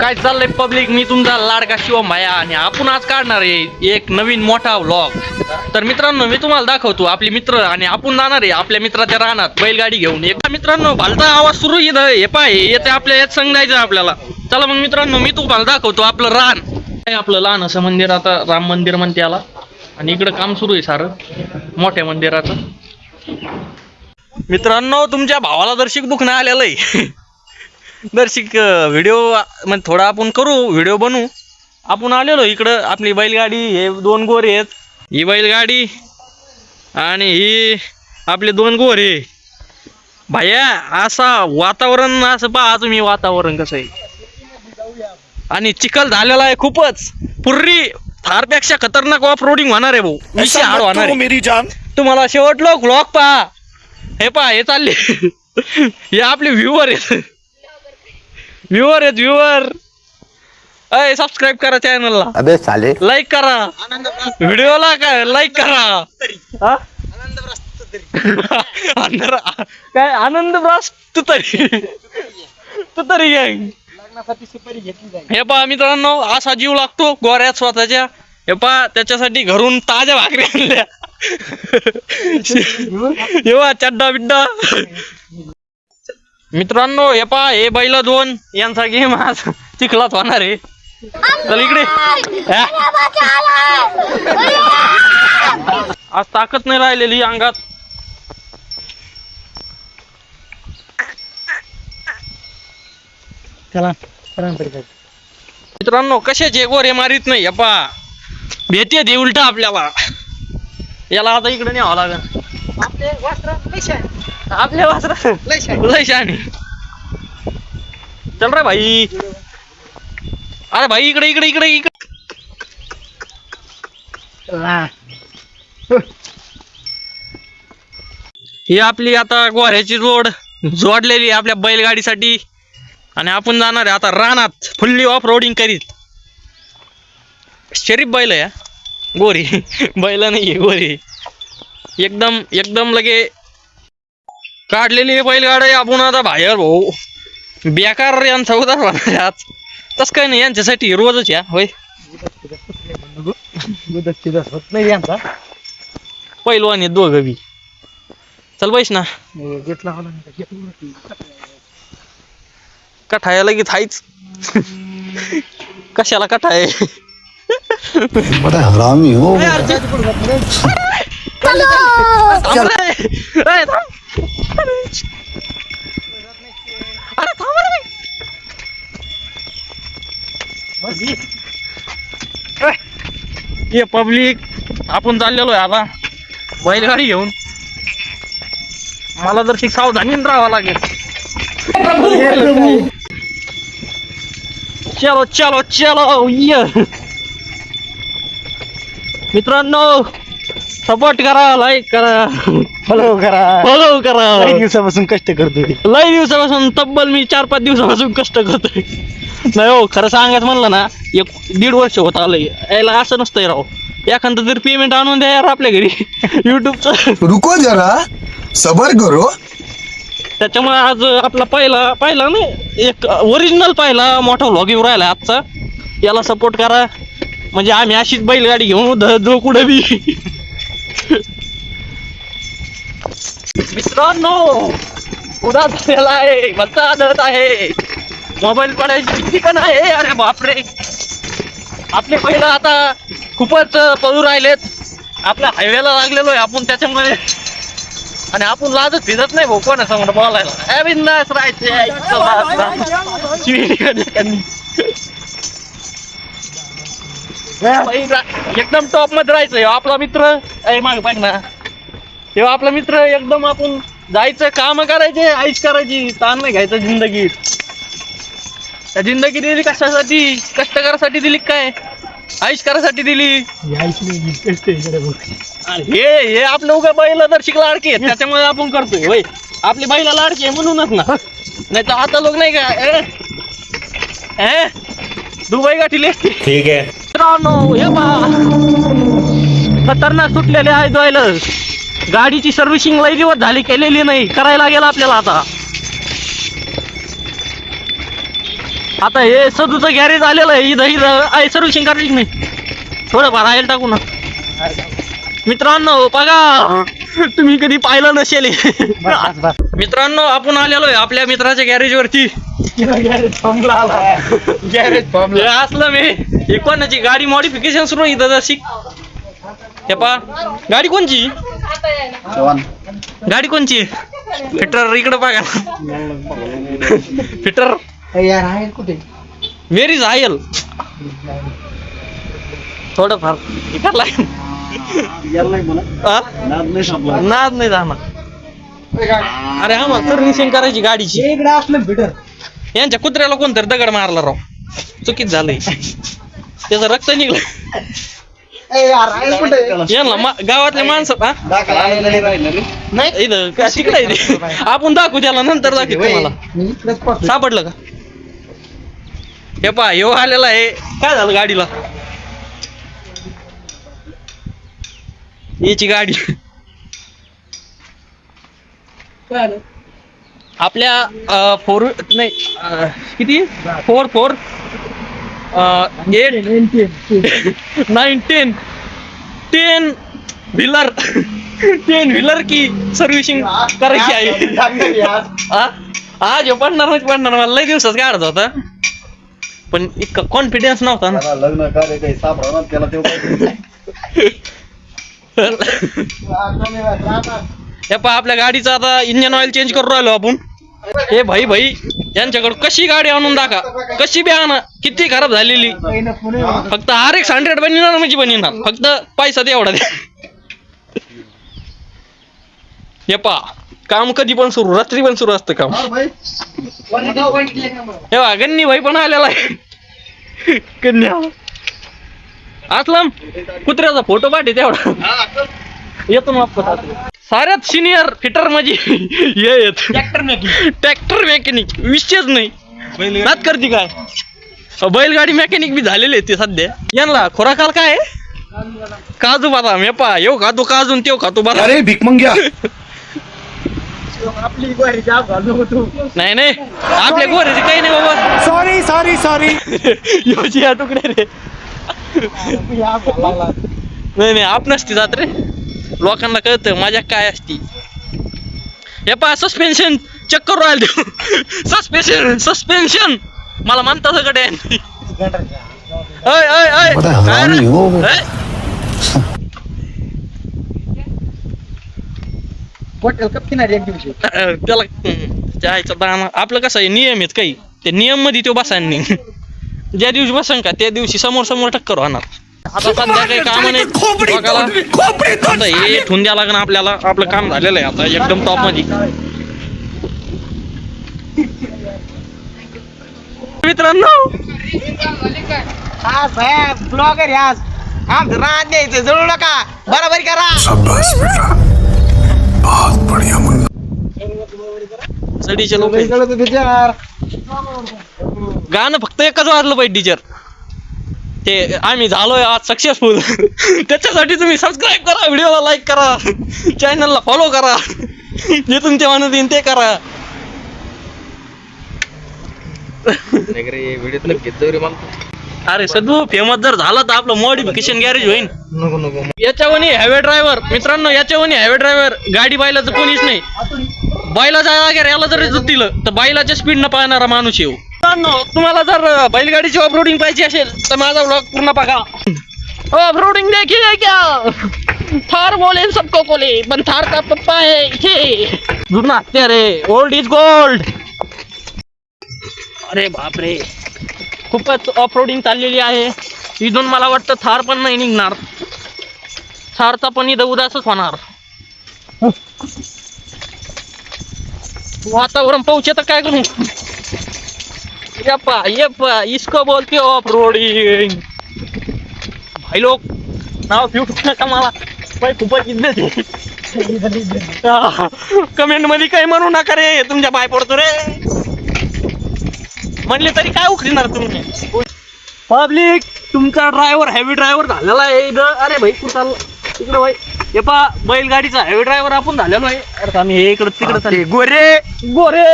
काय चाललंय पब्लिक मी तुमचा लाडका शिव माया आणि आपण आज काढणार आहे एक नवीन मोठा व्लॉग तर मित्रांनो मी तुम्हाला दाखवतो आपले मित्र आणि आपण जाणार आहे आपल्या मित्राच्या रानात बैलगाडी घेऊन. एका मित्रांनो भालता आवाज सुरू येत हे पाय येते आपल्या यात सांगायचं आपल्याला. चला मग मित्रांनो मी तुम्हाला दाखवतो आपलं रान. काय आपलं लहान असं मंदिर आता राम मंदिर म्हणते आला आणि इकडं काम सुरू आहे सारं मोठ्या मंदिराचं. मित्रांनो तुमच्या भावाला दर्शिक दुखणं आलेलं आहे दर्शिक व्हिडिओ म्हणजे थोडा आपण करू व्हिडिओ बनवू आपण आलेलो इकडं आपली बैलगाडी हे दोन गोरे आहेत. ही बैलगाडी आणि ही आपले दोन गोरे. भैया असा वातावरण असं पहा तुम्ही वातावरण कसं आहे. आणि चिखल झालेला आहे खूपच. पुर्री थारपेक्षा खतरनाक ऑफ रोडिंग होणार आहे भाऊ. विषय हाड होणार आहे. मेरी जान. तुम्हाला शेवटलो व्लॉग पहा. हे पहा हे चालले. हे आपले व्ह्युअर आहेत. व्ह्युअर आहेत व्ह्युअर अय सबस्क्राईब करा चॅनलला अबे साले. लाईक करा. व्हिडिओला काय? लाईक करा. हा? आनंद काय? आनंद ब्रास तू तरी तू तरी गँग हे पहा मित्रांनो असा जीव लागतो गोऱ्यात स्वतःच्या. हे पहा त्याच्यासाठी घरून ताज्या भाकरी आणल्या. हे चड्डा बिड्डा मित्रांनो हे पहा हे बैल दोन यांचा गेम आज चिखलात होणार आहे. चल इकडे. हा. आज ताकद नाही राहिलेली अंगात. मित्रांनो कशाचे गोरे मारित नाही पा भेटे दे उलटा आपल्याला. याला आता इकडे न्यावं लागेल. आपले वासर लय शहाणे चल रे भाई. अरे भाई इकडे इकडे इकडे इकडे. ही आपली आता गोऱ्याची जोड जोडलेली आहे आपल्या बैलगाडीसाठी. आणि आपण जाणार आहे आता रानात फुल्ली ऑफ रोडिंग करीत. शरीफ बैल आहे हा. गोरी. बैल नाही गोरी. एकदम एकदम लगे काढलेली बैलगाडी आहे आपण आता बाहेर भाऊ. बेकार यांचा उदार आज. तसं काही नाही यांच्यासाठी रोजच या होय. होत नाही यांचा पैलवान आहे दोघं बी. चल बैस ना. घेतला कठाया लगेच हायच. कशाला कठाय? बड़ा हरामी हो थांब. अरे थांब रे. ये पब्लिक आपण चाललेलो आहे आता. बैलगाडी घेऊन. मला जर ती सावधानीन राहावं लागेल. चलो चलो चलो ये. मित्रांनो सपोर्ट करा लाईक करा. फॉलो करा. फॉलो करा. काही दिवसापासून कष्ट करतोय लई दिवसापासून तब्बल मी चार पाच दिवसापासून कष्ट करतोय. नाही हो खरं सांगायचं म्हणलं ना एक दीड वर्ष होत आलंय. यायला असं नसतंय राव. एखादं तरी पेमेंट आणून द्या यार आपल्या घरी युट्यूबचं रुको जरा. सबर करो. त्याच्यामुळे आज आपला पहिला पहिला नाही एक ओरिजिनल पहिला मोठा व्लॉग येऊ राहिला आजचा. याला सपोर्ट करा. म्हणजे आम्ही अशीच बैलगाडी घेऊन ध- जो कुठे बी. मित्रांनो उद्या झालेला आहे मजा आदत आहे. मोबाईल पडायची भीती पण आहे. अरे बापरे. आपले पहिला आता खूपच पळू राहिलेत. आपल्या हायवेला लागलेलो आहे आपण त्याच्यामुळे. आणि आपण लाजत भिजत नाही भाऊ कोणासमोर बोलायला. ए बिंदास राहायचे एकदम टॉपमध्ये राहायचं ह्यो आपला मित्र. माग पाहिज ना. ह्यो आपला मित्र एकदम आपण जायचं काम करायचे आईश करायची ताण नाही घ्यायचं जिंदगीत त्या जिंदगी दिली कशासाठी? कष्ट करायसाठी दिली काय? आईश करायसाठी दिली. आणि हे हे आपलं उगा बैल तर शिक लाडकी आहेत. त्याच्यामुळे आपण करतोय. होय आपली बैला लाडकी आहे म्हणूनच ना. नाही तर आता लोक नाही का? दुबई गाठी लेसते ठीक आहे. मित्रांनो हे पहा. खतरनाक सुटलेले आहे बैल गाडीची सर्व्हिसिंग लई दिवस झाली केलेली नाही. करायला लागेल आपल्याला आता. आता हे सदूचं गॅरेज आलेलं आहे. इथं इथं. आहे सर्व्हिसिंग करायची नाही थोडंफार आहे टाकू ना. मित्रांनो बघा. तुम्ही कधी पाहिलं नसेल मित्रांनो आपण आलेलो आहे आपल्या मित्राच्या गॅरेज वरती. गॅरेज गॅरेज असलं मी. हे कोणाची गाडी मॉडिफिकेशन सुरू आहे इथं जशी. हे पा गाडी कोणची? गाडी कोणची? फिटर इकडं बघा. फिटर यार आहे कुठे? व्हेर इज आयल थोडंफार इकडं लाईन नाद नाही जाणार. अरे आम्हाला सर्व्हिसिंग करायची गाडीची. इकडे असलं भेटर यांच्या कुत्र्याला कोणतरी दगड मारला राव. चुकीच झालंय. त्याचं रक्त निघलं. यांना मा- गावातले माणसं हा? नाही. इथं का- तिकडे आहे ते. आपण दाखवू त्याला नंतर दाखवू तुम्हाला. सापडलं का? हे पा येऊ आलेला आहे. काय झालं गाडीला? याची गाडी. आपल्या फोर नाही अं, किती? Four four. Eight nine ten ten wheeler ten wheeler की सर्व्हिसिंग करायची आहे. आज हे पडणार म्हणजे पडणार. मला लय दिवसाच काढत होता पण इतका कॉन्फिडन्स नव्हता ना. लग्न कार्य काही सापडा त्याला तेव्हा हे पहा आपल्या गाडीचं आता इंजन ऑइल चेंज करून राहिलो आपण. हे भाई भाई यांच्याकडे कशी गाडी आणून दाखा? कशी बी आणा किती खराब झालेली. फक्त आर एक्स हंड्रेड बनणार म्हणजे बनणार फक्त पैसा तेवढा द्या. हे पहा काम कधी पण सुरू रात्री पण सुरू असतं काम. हे गन्नी भाई पण आलेला आहे. कन्या असलम कुत्र्याचा फोटो पाठी तेवढा. येतो वापस. साऱ्यात सिनियर फिटर म्हणजे हे येत. ट्रॅक्टर मेकॅनिक ट्रॅक्टर मेकॅनिक विषयच नाही. नात करते काय? बैलगाडी मेकॅनिक बी झालेले ते सध्या. यांना खोराकाल काय? काजू बदाम. हे पा येऊ खातो काजू आणि तेव खातो बदाम. अरे भिकमंग्या आपली गोरी जाब घालू होतो. नाही नाही. आपल्या गोऱ्याचे काही नाही बाबा. सॉरी सॉरी सॉरी योची या तुकडे रे. नाही नाही. आप नसती जात रे. लोकांना कळतं माझ्या काय असती. हे पहा सस्पेन्शन चेक करू राहिले सस्पेन्शन सस्पेन्शन मला म्हणता सगळे हो. अ, त्याला जायचं दाना. आपलं कसं आहे नियम आहेत काही. ते नियममध्ये तो बसायला नाही. ज्या दिवशी बसन का त्या दिवशी समोर समोर टक्कर होणार. काम नाही. बघायला आता हे ठेवून द्या लागणार आपल्याला आपलं काम झालेलं आहे आता एकदम टॉपमध्ये. मित्रांनो. आज ब्लॉगर आज. आमचं राहत द्यायचं जळू नका. बराबरी करा. शाबाश बेटा बहुत बढ़िया मुन्ना. सडीचे लोक गाणं फक्त एकच वाजलं पाहिजे टीचर ते आम्ही झालोय आज सक्सेसफुल त्याच्यासाठी तुम्ही सबस्क्राईब करा व्हिडिओला लाईक करा चॅनलला फॉलो करा. जे तुमच्या मनात येईन ते करा. अरे सदू फेमस जर झाला तर आपलं मॉडिफिकेशन गॅरेज होईल नको नको हॅवे ड्रायव्हर मित्रांनो याच्यावनी हॅवे ड्रायव्हर गाडी बायलाचं कोणीच नाही. बैलाच्या जागेवर याला जर दिलं तर बायलाच्या स्पीड न पाहणारा माणूस येऊ तुम्हाला जर बैलगाडीची बैलगाडीची ऑफरोडिंग पाहिजे असेल तर माझा ब्लॉग पूर्ण बघा. ऑफरोडिंग देखील क्या थार बोले सबको कोले पण थार का पप्पा है हे. जुना हत्या रे ओल्ड इज गोल्ड अरे बापरे. खूपच ऑफ रोडिंग चाललेली आहे. इथून मला वाटतं थार पण नाही निघणार. थारचा पण इथं उदासच होणार. वातावरण पाऊस तर काय करू? यप्पा यप्पा इसको बोलते ऑफ रोडिंग भाई लोक नाव फिट नका मला? बाई खूपच इज्जत कमेंटमध्ये काही म्हणू नका रे तुमच्या पाय पडतो रे. म्हणले तरी काय उखडणार तुम्ही? पब्लिक तुमचा ड्रायव्हर हेवी ड्रायव्हर झालेला आहे इथं. अरे भाई कुठं चालला? इकडं भाई. हे पा बैलगाडीचा हेवी ड्रायव्हर आपण झालेलो आहे. अरे आम्ही हे इकडं तिकडं चालले. गोरे. गोरे.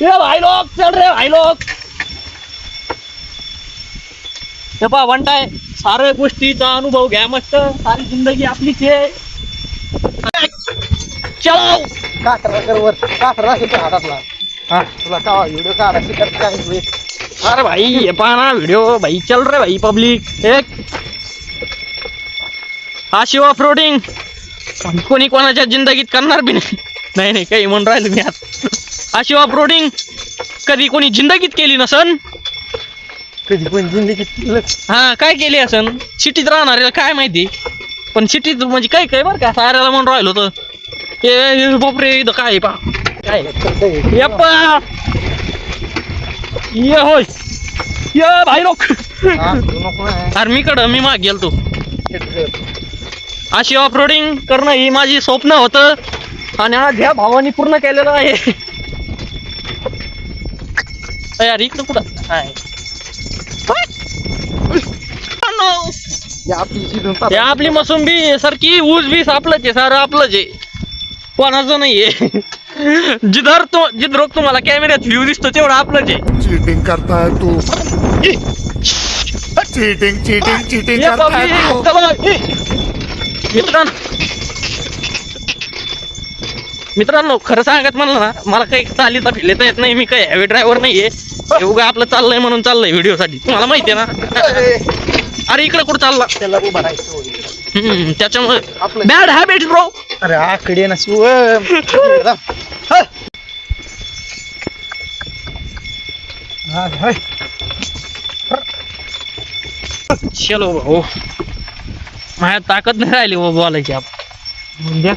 ये भाई लोक चल रे भाई लोक हे पहा वंटाय साऱ्या गोष्टीचा अनुभव घ्या मस्त. सारी जिंदगी आपलीच आहे. चलो. कासरा कर वर हातातला हा? तुला का व्हिडिओ काढा शिकत काय होईल. अरे भाई ये पहा ना व्हिडिओ भाई चल रे भाई पब्लिक. एक. हा शिव ऑफ रोडिंग कोणी कोणाच्या जिंदगीत करणार बी नाही. नाही नाही काही म्हणून राहिलो मी आता. हा शिव ऑफ रोडिंग कधी कोणी जिंदगीत केली नसन? कधी पण जिंदगीत हा काय केली असन? सिटीत राहणाऱ्याला काय माहिती? पण सिटीत म्हणजे काय काय बरं का? साऱ्याला म्हणून राहिलो तर हे बापरे इथं काय आहे पा? काय? यप्पा ये होय. ये भाई लोक. अरे मी कडं मी माग शेट कर. अशी ऑफ रोडिंग करणं ही माझी स्वप्न होतं. आणि आज ह्या भावानी पूर्ण केलेलं आहे. अय यार इकडं कुठं? आहे. हे आपली हे आपली मोसंबी सारखी ऊस बीस आपलंच आहे सारं आपलंच आहे. कोणाचं नाहीये. जिधर तो जिधर तुम्हाला कॅमेऱ्यात व्ह्यू दिसतो तेवढं आपलंच आहे. चीटिंग करता है तू चीटिंग चीटिंग चीटिंग है. मित्रांनो. मित्रांनो खरं सांगत म्हणलं ना मला काही चालीचा फिरलेता येत नाही मी काही हॅवी ड्रायव्हर नाहीये. हे उगा आपलं चाललंय म्हणून चाललंय व्हिडिओ साठी तुम्हाला माहिती आहे ना? अरे इकडे कुठं चालला? त्याला उभा राहायचं. हम्म, त्याच्यामुळे. आपलं बॅड हॅबिट ब्रो अरे आकडे ना शिव. चलो भाऊ. माझ्या ताकद नाही राहिली बाबा बोलायची आपण द्या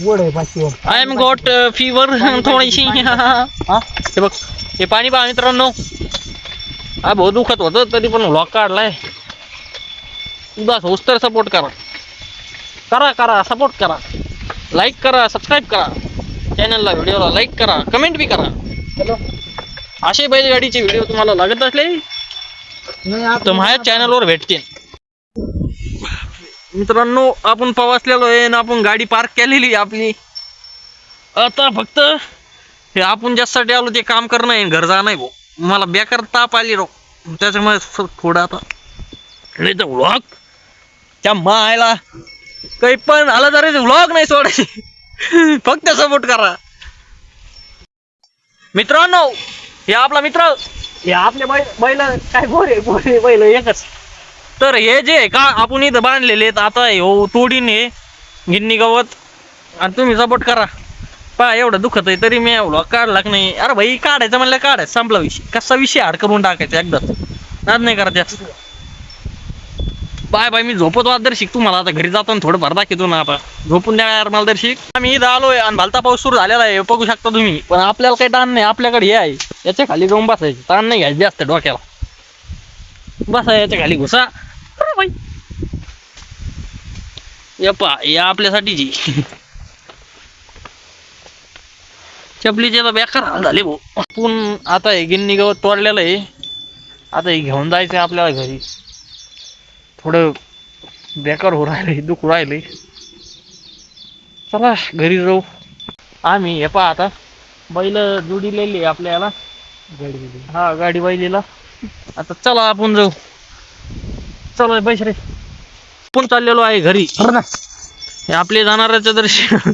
वड आहे आय एम गॉट फीवर थोडीशी. हा? हे. बघ हे पाणी पहा मित्रांनो. हा भाऊ दुखत होतं तरी पण व्लॉग काढलाय. बस होस तर सपोर्ट करा. करा करा सपोर्ट करा. लाईक करा सबस्क्राईब करा. चॅनलला व्हिडिओला लाईक करा. कमेंट बी करा. हॅलो. असे बैलगाडीचे व्हिडिओ तुम्हाला लागत असले नाही तर माझ्या चॅनलवर भेटतील. मित्रांनो आपण पवासलेलो आहे आणि आपण गाडी पार्क केलेली आपली. आता फक्त हे आपण ज्यासाठी आलो ते काम करणं आहे घर जाणं आहे भाऊ. मला बेकार ताप आली रो त्याच्यामुळे थोडं आता. नाही तर व्लॉग त्या मायला काही पण आलं तरी व्लॉग नाही सोडायचे. फक्त सपोर्ट करा. मित्रांनो हे आपला मित्र. हे आपल्या बैल बैल काय बोरे बोरे बैल एकच. तर हे जे का आपण इथं बांधलेले आहेत आता हो तोडीन हे गिन्नी गवत. आणि तुम्ही सपोर्ट करा. पहा एवढं दुखत आहे तरी मी एवढं काढला की नाही. अरे भाई काढायचं म्हणलं काढायचं. संपला विषय. कसा विषय हाड करून टाकायचा एकदाच. नाद नाही करा जास्त. बाय बाय मी झोपत वाद दर्शिक. तुम्हाला आता घरी जातो थोडं भर दाखवतो ना आता. झोपून द्या यार मला दर्शिक. आम्ही इथं आलोय आणि भलता पाऊस सुरू झालेला आहे. बघू शकता तुम्ही. पण आपल्याला काही ताण नाही. आपल्याकडे हे आहे. याच्या खाली जाऊन बसायचं. ताण नाही घ्यायचं जास्त डोक्याला. बसा याच्या खाली घुसा. यप्पा या आपल्यासाठीची चपलीचे तर बेकार झाले भाऊ. आपण आता हे गिन्नी गवत तोडलेलं आहे. आता हे घेऊन जायचं आहे आपल्याला घरी. थोडं बेकार हो राहिले दुख राहिले चला घरी जाऊ. आम्ही हे पहा आता. बैल जुडिलेली आपल्याला. हा गाडी बैलीला. आता चला आपण जाऊ. चला पैसे रे. आपण चाललेलो आहे घरी? बरं ना. हे आपले जाणाऱ्याचं दर्शन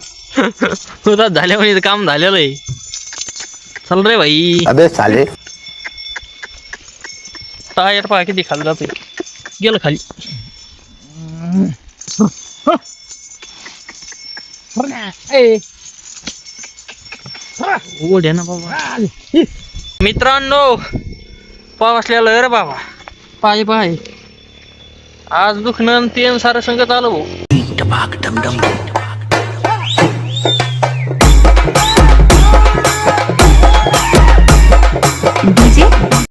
होतात झाल्यामुळे काम झालेलं आहे. चल रे भाई. अबे साले टायर पहा किती खाली जाते गेलं खाली. बरं ना. ए. ओढ आहे ना बाबा. मित्रांनो पाव असलेलं रे बाबा. पाय पाय. आज दुख दुखणं तेन सारे संगत आलो भाऊ. टपाक डमडम डीजे?